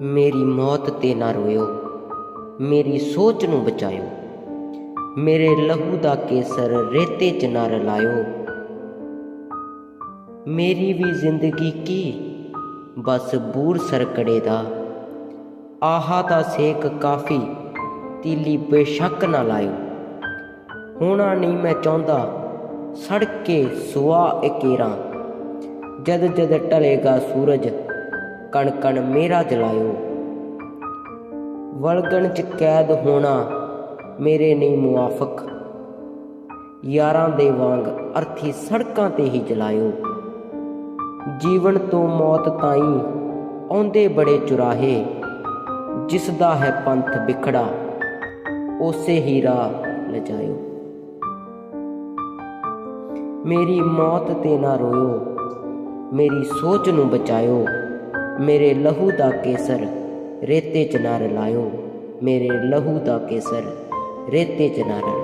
ਮੇਰੀ ਮੌਤ ਤੇ ਨਾ ਰੋਇਓ, ਮੇਰੀ ਸੋਚ ਨੂੰ ਬਚਾਇਓ, ਮੇਰੇ ਲਹੂ ਦਾ ਕੇਸਰ ਰੇਤੇ 'ਚ ਨਾ ਰਲਾਇਓ। ਮੇਰੀ ਵੀ ਜ਼ਿੰਦਗੀ ਕੀ? ਬਸ ਬੂਰ ਸਰਕੜੇ ਦਾ। ਆਹਾ ਦਾ ਸੇਕ ਕਾਫੀ, ਤੀਲੀ ਬੇਸ਼ੱਕ ਨਾ ਲਾਇਓ। ਹੋਣਾ ਨਹੀਂ ਮੈਂ ਚਾਹੁੰਦਾ, ਸੜਕੇ ਸੁਆ ਇਕੇਰਾ। ਜਦ ਜਦ ਟਲੇਗਾ ਸੂਰਜ ਕਣ ਕਣ ਮੇਰਾ ਜਲਾਇਓ। ਵਲਗਣ ਚ ਕੈਦ ਹੋਣਾ ਮੇਰੇ ਨਹੀਂ ਮੁਆਫਕ। ਯਾਰਾਂ ਦੇ ਵਾਂਗ ਅਰਥੀ ਸੜਕਾਂ ਤੇ ਹੀ ਜਲਾਇਓ। ਜੀਵਨ ਤੋਂ ਮੌਤ ਤਾਈਂ ਆਉਂਦੇ ਬੜੇ ਚੁਰਾਹੇ। ਜਿਸ ਦਾ ਹੈ ਪੰਥ ਵਿਖੜਾ, ਉਸੇ ਹੀ ਰਾਹ ਲਜਾਇਓ। ਮੇਰੀ ਮੌਤ ਤੇ ਨਾ ਰੋਇਓ, ਮੇਰੀ ਸੋਚ ਨੂੰ ਬਚਾਇਓ। ਮੇਰੇ ਲਹੂ ਦਾ ਕੇਸਰ ਰੇਤੇ 'ਚ ਨਾ ਰਲਾਇਓ ਮੇਰੇ ਲਹੂ ਦਾ ਕੇਸਰ ਰੇਤੇ 'ਚ ਨਾ ਰਲਾਇਓ